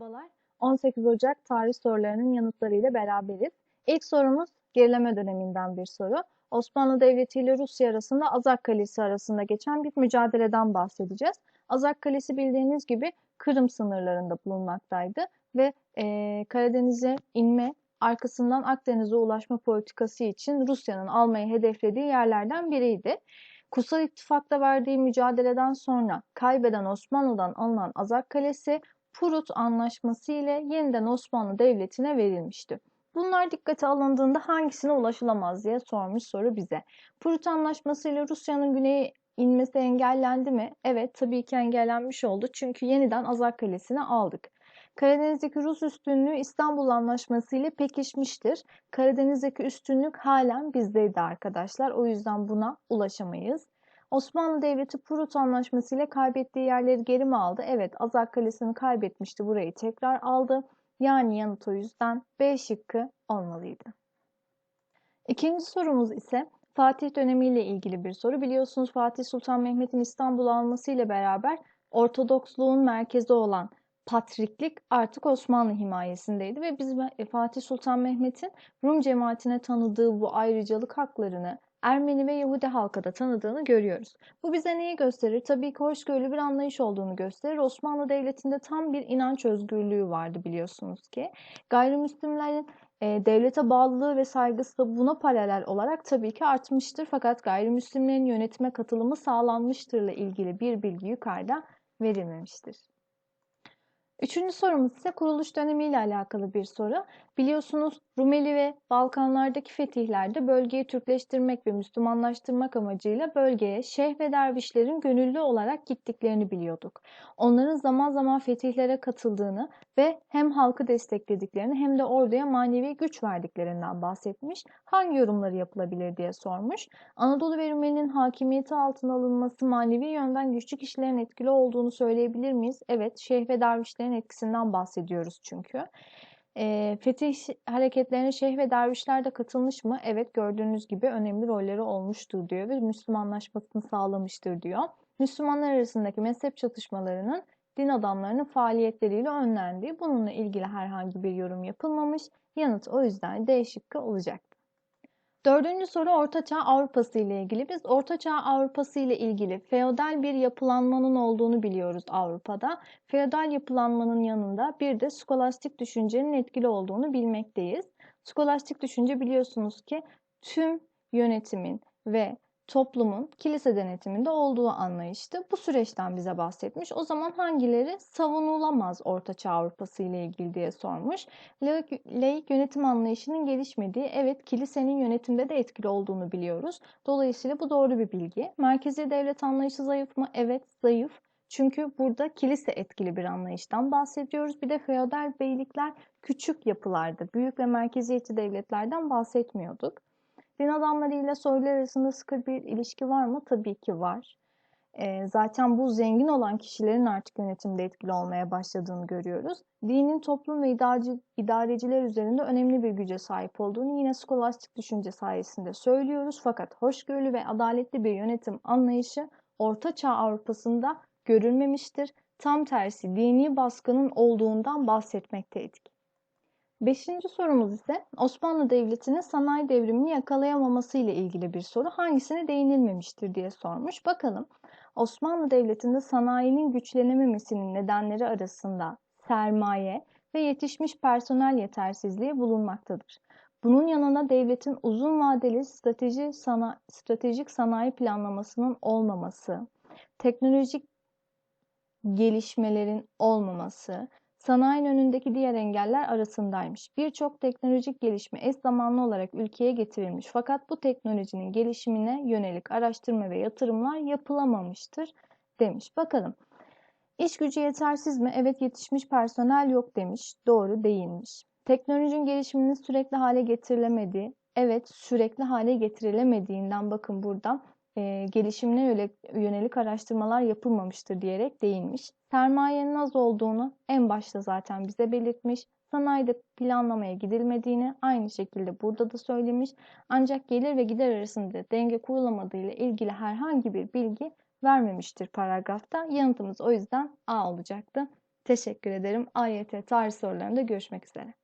Merhabalar. 18 Ocak tarih sorularının yanıtlarıyla beraberiz. İlk sorumuz gerileme döneminden bir soru. Osmanlı Devleti ile Rusya arasında Azak Kalesi arasında geçen bir mücadeleden bahsedeceğiz. Azak Kalesi bildiğiniz gibi Kırım sınırlarında bulunmaktaydı ve e, Karadeniz'e inme, arkasından Akdeniz'e ulaşma politikası için Rusya'nın almayı hedeflediği yerlerden biriydi. Kutsal İttifak'ta verdiği mücadeleden sonra kaybeden Osmanlı'dan alınan Azak Kalesi Prut Anlaşması ile yeniden Osmanlı Devleti'ne verilmişti. Bunlar dikkate alındığında hangisine ulaşılamaz diye sormuş soru bize. Prut Anlaşması ile Rusya'nın güneye inmesi engellendi mi? Evet tabii ki engellenmiş oldu çünkü yeniden Azak Kalesi'ni aldık. Karadeniz'deki Rus üstünlüğü İstanbul Anlaşması ile pekişmiştir. Karadeniz'deki üstünlük halen bizdeydi arkadaşlar. O yüzden buna ulaşamayız. Osmanlı Devleti Prut Anlaşması ile kaybettiği yerleri geri mi aldı? Evet, Azak Kalesi'ni kaybetmişti. Burayı tekrar aldı. Yani yanıt o yüzden B şıkkı olmalıydı. İkinci sorumuz ise Fatih dönemiyle ilgili bir soru. Biliyorsunuz Fatih Sultan Mehmet'in İstanbul alması ile beraber Ortodoksluğun merkezi olan Patriklik artık Osmanlı himayesindeydi ve biz Fatih Sultan Mehmet'in Rum cemaatine tanıdığı bu ayrıcalık haklarını Ermeni ve Yahudi halka da tanıdığını görüyoruz. Bu bize neyi gösterir? Tabii ki hoşgörülü bir anlayış olduğunu gösterir. Osmanlı Devleti'nde tam bir inanç özgürlüğü vardı biliyorsunuz ki. Gayrimüslimlerin e, devlete bağlılığı ve saygısı da buna paralel olarak tabii ki artmıştır. Fakat gayrimüslimlerin yönetime katılımı sağlanmıştırla ilgili bir bilgi yukarıda verilmemiştir. Üçüncü sorumuz ise kuruluş dönemiyle alakalı bir soru. Biliyorsunuz Rumeli ve Balkanlardaki fetihlerde bölgeyi Türkleştirmek ve Müslümanlaştırmak amacıyla bölgeye şeyh ve dervişlerin gönüllü olarak gittiklerini biliyorduk. Onların zaman zaman fetihlere katıldığını ve hem halkı desteklediklerini hem de orduya manevi güç verdiklerinden bahsetmiş. Hangi yorumları yapılabilir diye sormuş. Anadolu ve Rumeli'nin hakimiyeti altına alınması manevi yönden güçlü kişilerin etkili olduğunu söyleyebilir miyiz? Evet, şeyh ve dervişlerin etkisinden bahsediyoruz çünkü. Fetih hareketlerine şeyh ve dervişler de katılmış mı? Evet gördüğünüz gibi önemli rolleri olmuştur diyor ve Müslümanlaşmasını sağlamıştır diyor. Müslümanlar arasındaki mezhep çatışmalarının din adamlarının faaliyetleriyle önlendiği, bununla ilgili herhangi bir yorum yapılmamış. Yanıt o yüzden D şıkkı olacak. Dördüncü soru Ortaçağ Avrupası ile ilgili. Biz Ortaçağ Avrupası ile ilgili feodal bir yapılanmanın olduğunu biliyoruz Avrupa'da. Feodal yapılanmanın yanında bir de skolastik düşüncenin etkili olduğunu bilmekteyiz. Skolastik düşünce biliyorsunuz ki tüm yönetimin ve toplumun kilise denetiminde olduğu anlayıştı. Bu süreçten bize bahsetmiş. O zaman hangileri savunulamaz Ortaçağ Avrupası ile ilgili diye sormuş. Laik yönetim anlayışının gelişmediği, evet kilisenin yönetimde de etkili olduğunu biliyoruz. Dolayısıyla bu doğru bir bilgi. Merkezi devlet anlayışı zayıf mı? Evet zayıf. Çünkü burada kilise etkili bir anlayıştan bahsediyoruz. Bir de feodal beylikler küçük yapılardı. Büyük ve merkeziyetçi devletlerden bahsetmiyorduk. Din adamları ile soylular arasında sıkı bir ilişki var mı? Tabii ki var. E, zaten bu zengin olan kişilerin artık yönetimde etkili olmaya başladığını görüyoruz. Dinin toplum ve idareci, idareciler üzerinde önemli bir güce sahip olduğunu yine skolastik düşünce sayesinde söylüyoruz. Fakat hoşgörülü ve adaletli bir yönetim anlayışı Orta Çağ Avrupa'sında görülmemiştir. Tam tersi dini baskının olduğundan bahsetmekteydik. Beşinci sorumuz ise Osmanlı Devleti'nin sanayi devrimini yakalayamaması ile ilgili bir soru. Hangisine değinilmemiştir diye sormuş. Bakalım Osmanlı Devleti'nde sanayinin güçlenememesinin nedenleri arasında sermaye ve yetişmiş personel yetersizliği bulunmaktadır. Bunun yanına devletin uzun vadeli strateji sana, stratejik sanayi planlamasının olmaması, teknolojik gelişmelerin olmaması, sanayinin önündeki diğer engeller arasındaymış. Birçok teknolojik gelişme eş zamanlı olarak ülkeye getirilmiş fakat bu teknolojinin gelişimine yönelik araştırma ve yatırımlar yapılamamıştır demiş. Bakalım. İş gücü yetersiz mi? Evet yetişmiş personel yok demiş. Doğru değilmiş. Teknolojinin gelişiminin sürekli hale getirilemediği, evet sürekli hale getirilemediğinden bakın burada e, gelişimine yönelik araştırmalar yapılmamıştır diyerek değinmiş. Sermayenin az olduğunu en başta zaten bize belirtmiş. Sanayide planlamaya gidilmediğini aynı şekilde burada da söylemiş. Ancak gelir ve gider arasında denge kurulamadığı ile ilgili herhangi bir bilgi vermemiştir paragrafta. Yanıtımız o yüzden A olacaktı. Teşekkür ederim. AYT tarih sorularında görüşmek üzere.